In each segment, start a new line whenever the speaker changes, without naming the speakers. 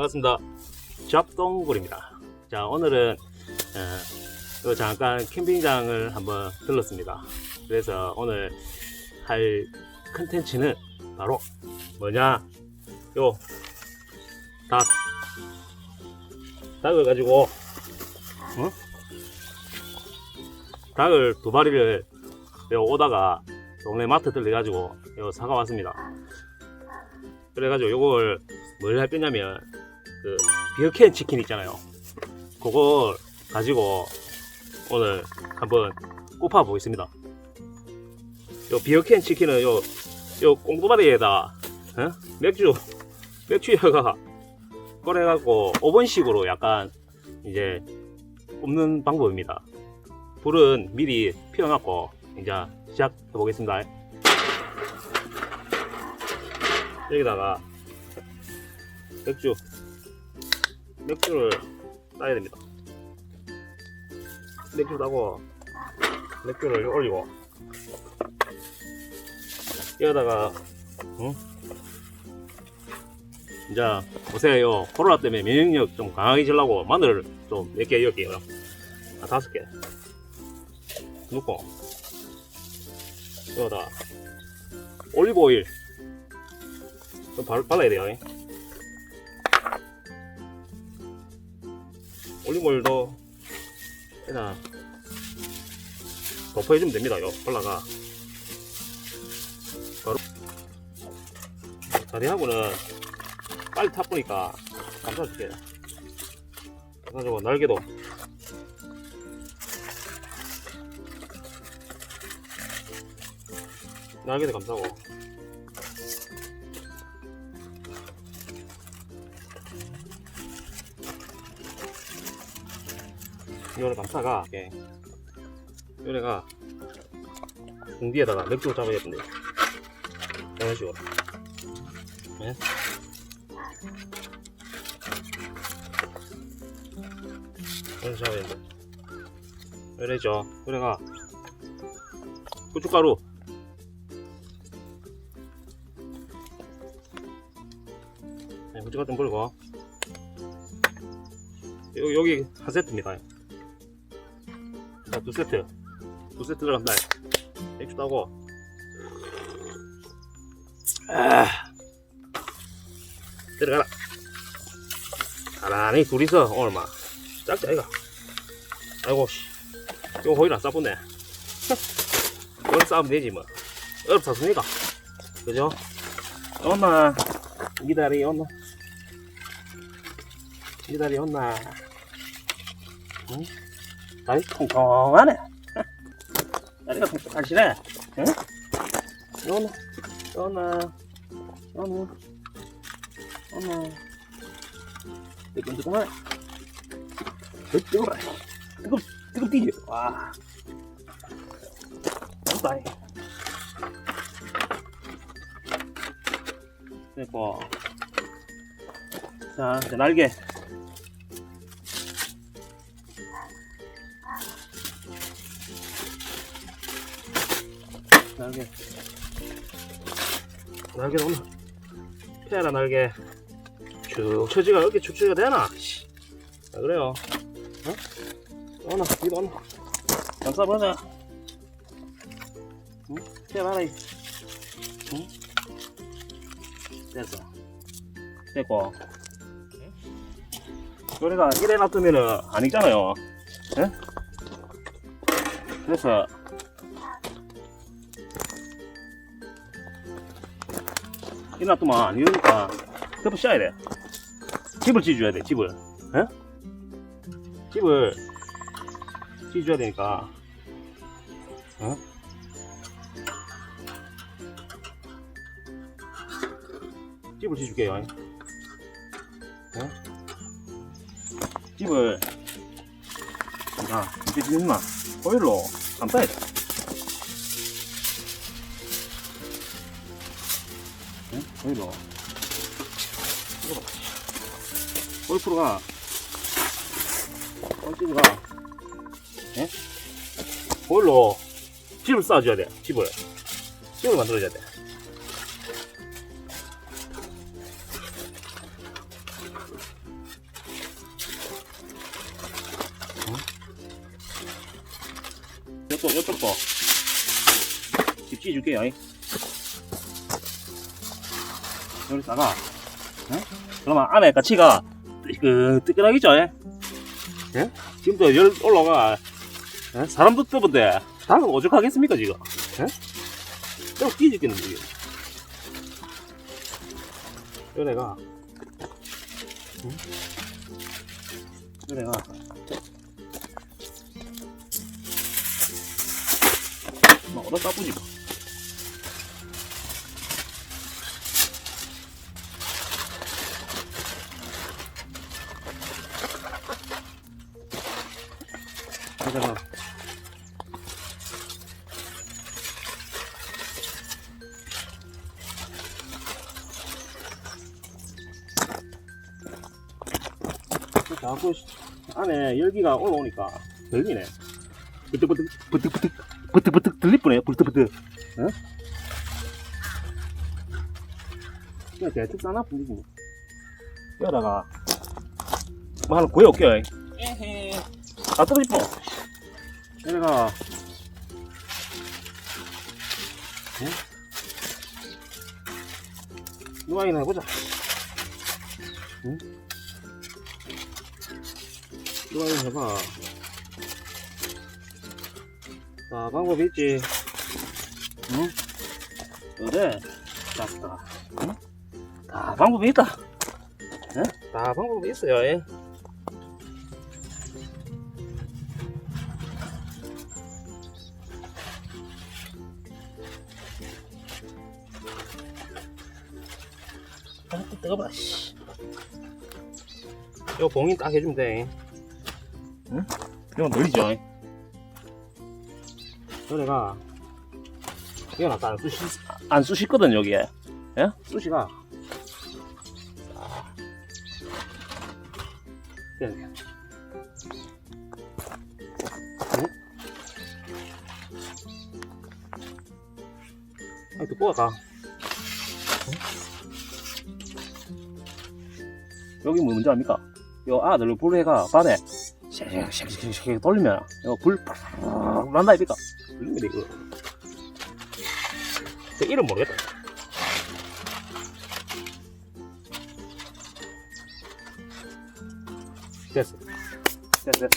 반갑습니다. 잡동굴입니다. 자, 오늘은 어, 요 잠깐 캠핑장을 한번 들렀습니다. 그래서 오늘 할 컨텐츠는 바로 뭐냐? 요 닭. 닭을 가지고 어? 닭을 두 마리를 요 오다가 동네 마트 들려가지고 요 사가 왔습니다. 그래가지고 요걸 뭘 할 거냐면 그 비어캔 치킨 있잖아요. 그걸 가지고 오늘 한번 꼽아 보겠습니다. 요 비어캔 치킨은 요, 요 꽁두마리에다 어? 맥주 맥주에다가 꺼내갖고 오븐식으로 약간 이제 굽는 방법입니다. 불은 미리 피워놨고 이제 시작해 보겠습니다. 여기다가 맥주 맥주를 따야 됩니다. 맥주 따고 맥주를 올리고 여기다가 응? 이제 보세요 코로나 때문에 면역력 좀 강하게 마늘을 좀 몇개 여기요 아, 다섯 개 넣고 여기다 올리브 오일 좀 발, 발라야 돼요 올리브 오일도 그냥 덮어주면 됩니다 요 발라가. 바로 자리하고는 빨리 타보니까 감사줄게 그래가지고 날개도. 날개도 감사고 이거를 감사가 이렇게. 요래가 등 뒤에다가 맥주 잡아야 되는데 이런 식으로. 네? 이런 식으로 잡아야 되는데 이래죠. 그래가 고춧가루. 네, 고춧가루 좀 버리고. 여기, 여기 한 세트입니다 자, 두 세트. 두 세트 들어간다. 맥주 따고. 아, 들어가라. 가라니 둘이서 오늘 막 짝자 이가. 아이고 씨. 이거 호일 안 싸보네. 오늘 싸우면 되지 뭐. 어렵사습니까? 그죠? 엄마 기다리 엄마 기다리 엄마 응? 다리 통통하네. 다리가 통통하시네. 응? 요나, 요나, 요나, 요나. 뜨끈뜨끈하네. 뜨끈뜨끈하 뜨끔, 뜨끔 뛰지. 와. 맛있다. 됐고. 자, 이제 날개. 날개 날개 오늘 피해라 날개 쭉 처지가 이렇게 쭉 처지가 되나 씨. 아, 그래요 어? 오나 이거 오나 감싸보자 응? 피해봐라 이. 응? 됐어 됐고 요리가 이래 놔두면은 안 익잖아요 예? 그래서 또만 이러니까 덮어 씌워야 돼. 집을 지어줘야 돼, 집을. 에? 집을 지어줘야 되니까. 어? 집을 지어줄게요. 어? 집을, 자, 이렇게 지으면 호일로 감싸야 돼. 여기 넣어. 골프로가, 골프로가, 예? 볼로 집을 쌓아줘야 돼, 집을. 집을 만들어줘야 돼. 이쪽도, 이쪽도. 집지 줄게요, 잉. 여기다가 예? 그러면 안에 가치가 그 뜨끈하겠죠? 예? 예? 지금도 열 올라가 예? 사람도 뜨는데 닭은 오죽하겠습니까 지금? 예? 좀 뒤집겠는데 지금 요래가 응? 요래가 막 얻어 따쁘지 뭐. 열기가 올라오니까 들리네. 부득부득 부득부득 부득부득 들릴 뻔해. 부득부득. 어? 그냥 대충 싸나. 뭐. 여기다가 뭐 하나 구해올게요. 에헤. 다 떨어지고. 여기다가 응? 누가 이나 해보자. 응? 누가이나 해봐. 자, 방법이 있지. 응? 그래. jas다. 응? 다 방법이 있다. 응? 다 방법이 있어요. 예. 아, 또 뜨거워, 씨. 이거 봉인 딱 해주면 돼. 응? 이거 늘리죠. 너네가 이거 나안 쑤시 안 쑤시거든 여기에. 예? 쑤시가. 아. 응? 아, 또 뽑아가. 여기 뭐 문제 압니까? 요 아들로 불해가 밤에 샥샥샥샥 돌리면 요불 팍 난다 이니까 돼 이거. 저 이름 모르겠다. 됐어. 됐어.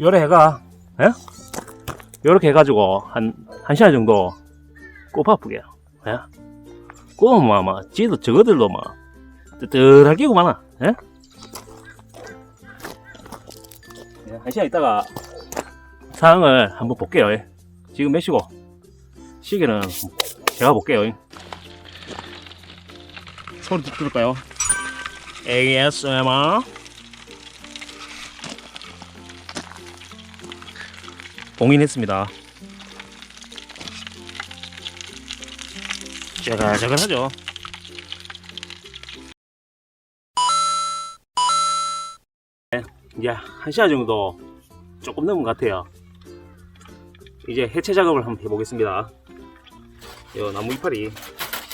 요래 해가 예? 요렇게 해가지고 한, 한 시간 정도 꼽 아프게 예? 꼽으면 아마 지도 저거들도 막 뜨뜻하게 구만아 예? 한 시간 있다가 상황을 한번 볼게요 예. 지금 몇 시고 시계는 제가 볼게요 예. 소리 좀 들을까요? ASMR 봉인했습니다 자글자글하죠 이제 한 시간 정도 조금 넘은 것 같아요. 이제 해체 작업을 한번 해보겠습니다. 이 나무 이파리,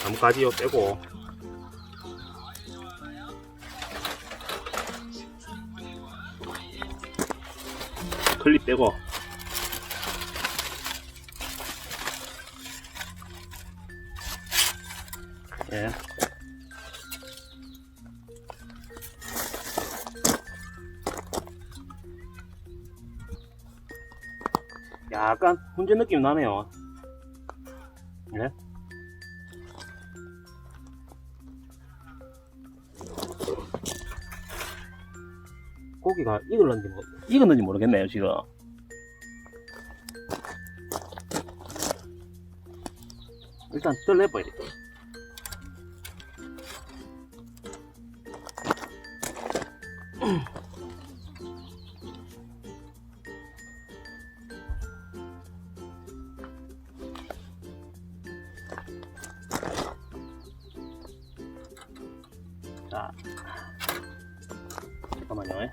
나무가지 요 빼고 클립 빼고 예. 훈제 느낌 나네요. 네? 고기가 익었는지, 모- 익었는지 모르겠네요, 지금. 일단 떨내봐야겠 자, 잠깐만요. 예.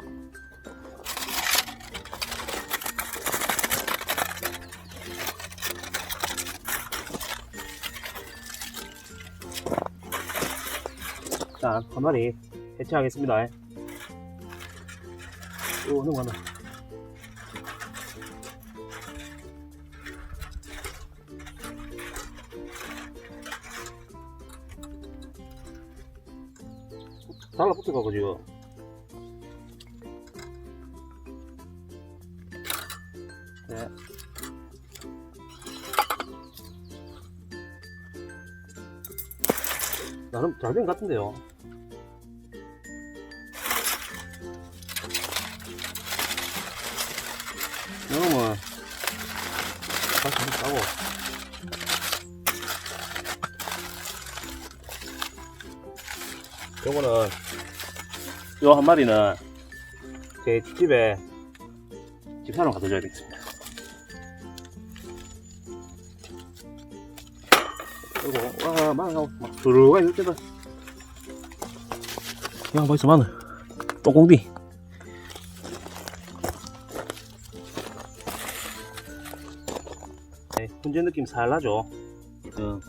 자, 한 마리 해체하겠습니다. 예. 오, 넘어간 달라붙어가고 지금. 네. 나름 잘 된 것 같은데요. 요거는 요 한 마리는 제 집에 집사람 갖다 줘야 되겠습니다. 이거 와 마늘 막 들어가 때다. 야 맛있어 마늘. 똥공디. 네, 훈제 느낌 살 나죠. 어,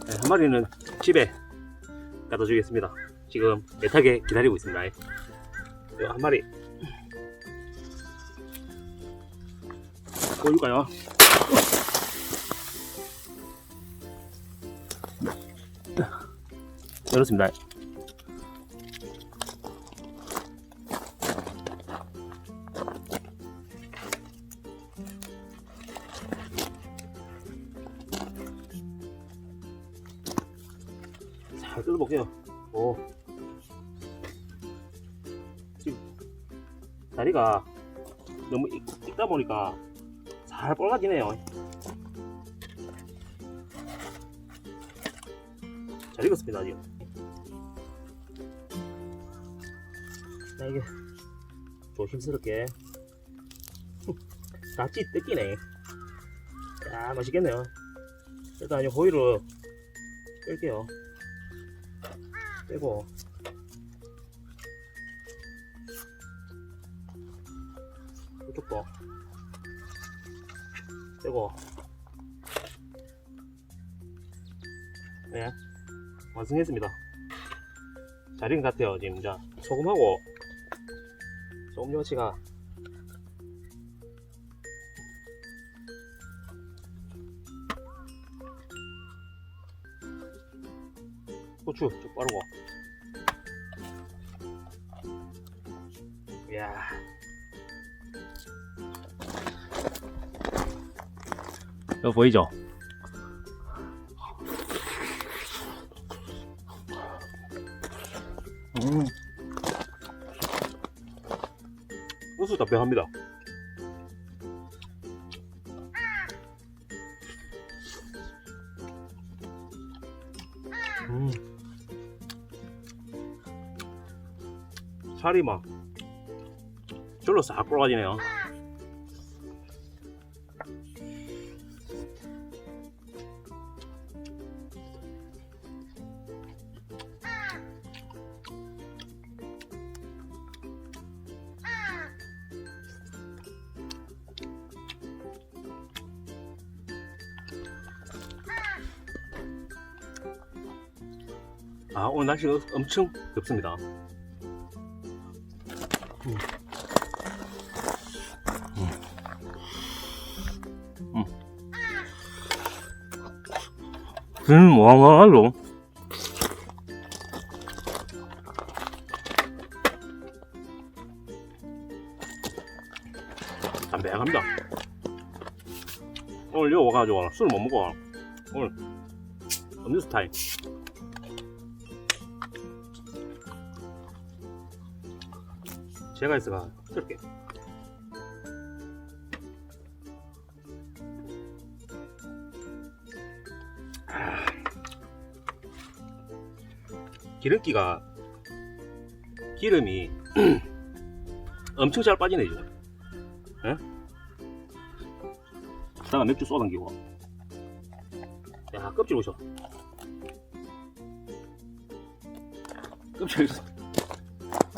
네, 한 마리는 집에 갖다 주겠습니다. 지금 애타게 기다리고 있습니다. 네, 한 마리 보여줄까요? 열었습니다. 다리가 너무 익, 익다 보니까 잘 뻘가지네요. 잘 익었습니다, 지금. 자, 이게 조심스럽게. 낫지 뜯기네. 야, 맛있겠네요. 일단 이 호일을 끌게요. 빼고 이쪽도. 빼고 네. 완성했습니다. 잘 익은 것 같아요 지금 이제 소금하고 소금 요치가. 고추 쭉 바르고. 이야 이거 보이죠? 음. 소스 담백합니다. 음. 살이 막 절로 싹 돌아가지네요. 날씨가 엄청 덥습니다. 음. 음. 음, 와와로. 담백합니다. 오늘 여기 와가지고 술못 먹어. 오늘 음료수 타임. 제가 있어가. 아. 기름기가 기름이 엄청 잘 빠지네 지금. 예? 다가 맥주 쏟아당기고. 야 껍질 보셔. 껍질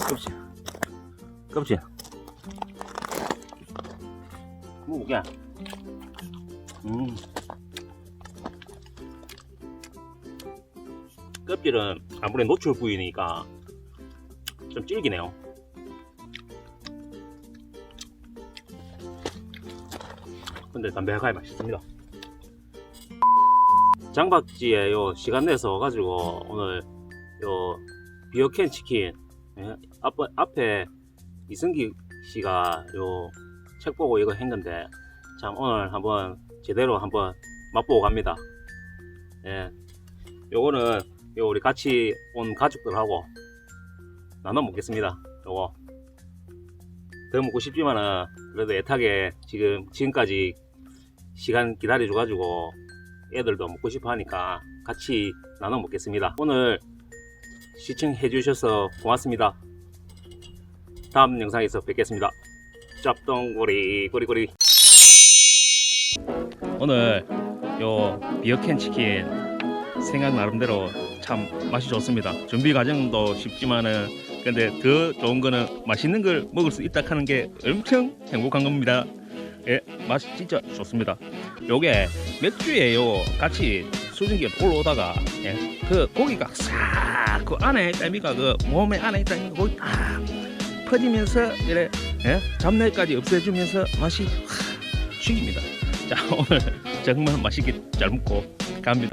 껍질. 껍질. 먹어볼게. 음. 껍질은 아무래도 노출 부위니까 좀 질기네요. 근데 담백하게 맛있습니다. 장박지에 요 시간 내서 와가지고 오늘 요 비어캔 치킨 예, 앞, 앞에 이승기 씨가 요 책 보고 이거 한 건데 참 오늘 한번 제대로 한번 맛보고 갑니다. 예, 요거는 요 우리 같이 온 가족들하고 나눠 먹겠습니다. 요거 더 먹고 싶지만은 그래도 애타게 지금 지금까지 시간 기다려줘 가지고 애들도 먹고 싶어 하니까 같이 나눠 먹겠습니다. 오늘 시청해 주셔서 고맙습니다. 다음 영상에서 뵙겠습니다. 짭동구리 구리구리 오늘 요 비어캔 치킨 생각 나름대로 참 맛이 좋습니다. 준비 과정도 쉽지만은 근데 더 좋은 거는 맛있는 걸 먹을 수 있다 하는 게 엄청 행복한 겁니다. 예, 맛이 진짜 좋습니다. 요게 맥주에요 같이 수증기가 올라오다가 예, 그 고기가 싹 그 안에 있다니까 그 몸에 안에 있다니까 거기 딱 퍼지면서 이래 예? 잡내까지 없애주면서 맛이 확 죽입니다. 자 오늘 정말 맛있게 잘 먹고 갑니다.